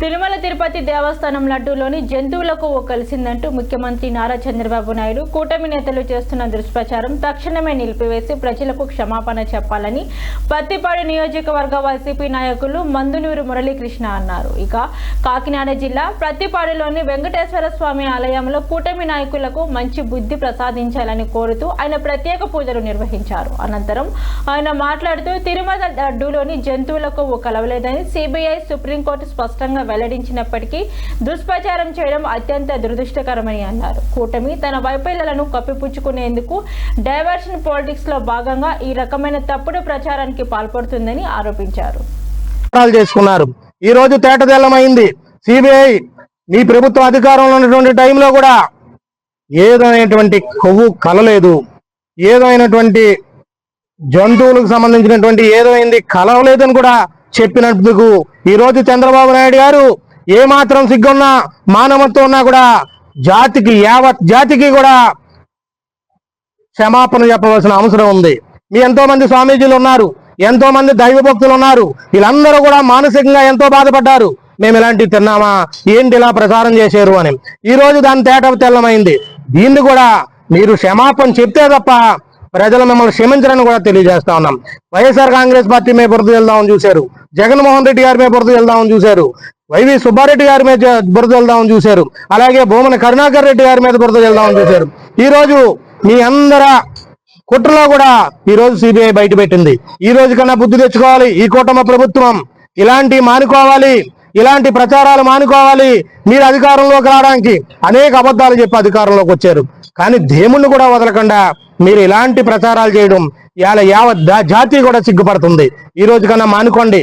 తిరుమల తిరుపతి దేవస్థానం లడ్డూలోని జంతువులకు ఓ కలిసిందంటూ ముఖ్యమంత్రి నారా చంద్రబాబు నాయుడు కూటమి నేతలు చేస్తున్న దుష్ప్రచారం తక్షణమే నిలిపివేసి ప్రజలకు క్షమాపణ చెప్పాలని పత్తిపాడు నియోజకవర్గ వైసీపీ నాయకులు మందునూరు మురళీకృష్ణ అన్నారు. ఇక కాకినాడ జిల్లా ప్రత్తిపాడులోని వెంకటేశ్వర స్వామి ఆలయంలో కూటమి నాయకులకు మంచి బుద్ధి ప్రసాదించాలని కోరుతూ ఆయన ప్రత్యేక పూజలు నిర్వహించారు. అనంతరం ఆయన మాట్లాడుతూ తిరుమల లడ్డూలోని జంతువులకు ఓ కలవలేదని సిబిఐ సుప్రీంకోర్టు స్పష్టంగా వెల్లడించినప్పటికీ దుష్ప్రచారం చేయడం అత్యంత దురదృష్టకరమని అన్నారు. కూటమి తన వైఫల్యాలను కప్పిపుచ్చుకునేందుకు డైవర్షన్ పాలిటిక్స్లో భాగంగా ఈ రకమైన తప్పుడు ప్రచారానికి పాల్పడుతుందని ఆరోపించారు. చేసుకున్నారు. ఈ రోజు తేటతెల్లమైంది. సిబిఐ మీ ప్రభుత్వం అధికారంలో ఉన్నటువంటి టైంలో కూడా ఏదైనటువంటి కొవ్వు కలలేదు. ఏదైనటువంటి జంతువులకు సంబంధించినటువంటి ఏదైంది కలవలేదని కూడా చెప్పినందుకు ఈ రోజు చంద్రబాబు నాయుడు గారు ఏ మాత్రం సిగ్గున్నా మానవత్వం ఉన్నా కూడా జాతికి యావత్ జాతికి కూడా క్షమాపణ చెప్పవలసిన అవసరం ఉంది. మీ ఎంతో మంది స్వామీజీలు ఉన్నారు ఎంతో మంది దైవ భక్తులు ఉన్నారు వీళ్ళందరూ కూడా మానసికంగా ఎంతో బాధపడ్డారు. మేము ఇలాంటివి తిన్నామా? ఏంటి ఇలా ప్రచారం చేశారు అని. ఈ రోజు దాని తేట తెల్లమైంది. దీన్ని కూడా మీరు క్షమాపణ చెప్తే తప్ప ప్రజలు మిమ్మల్ని క్షమించరని కూడా తెలియజేస్తా ఉన్నాం. వైఎస్ఆర్ కాంగ్రెస్ పార్టీ మీద బురద వెళ్దామని చూశారు. జగన్మోహన్ రెడ్డి గారి మీద బురద వెళ్దామని చూశారు. వైవి సుబ్బారెడ్డి గారి మీద బురద వెళ్దామని చూశారు. అలాగే భూమన కరుణాకర్ రెడ్డి గారి మీద బురద వెళ్దామని చూశారు. ఈ రోజు మీ అందర కుట్రలో కూడా ఈ రోజు సిబిఐ బయట పెట్టింది. ఈ రోజు కన్నా బుద్ధి తెచ్చుకోవాలి. ఈ కూటమి ప్రభుత్వం ఇలాంటి మానుకోవాలి. ఇలాంటి ప్రచారాలు మానుకోవాలి మీరు అధికారంలోకి రావడానికి. అనేక అబద్ధాలు చెప్పి అధికారంలోకి వచ్చారు. కానీ దేవుణ్ణి కూడా వదలకుండా మీరు ఇలాంటి ప్రచారాలు చేయడం ఇవాళ యావత్ జాతి కూడా సిగ్గుపడుతుంది. ఈ రోజు కన్నా మానుకోండి.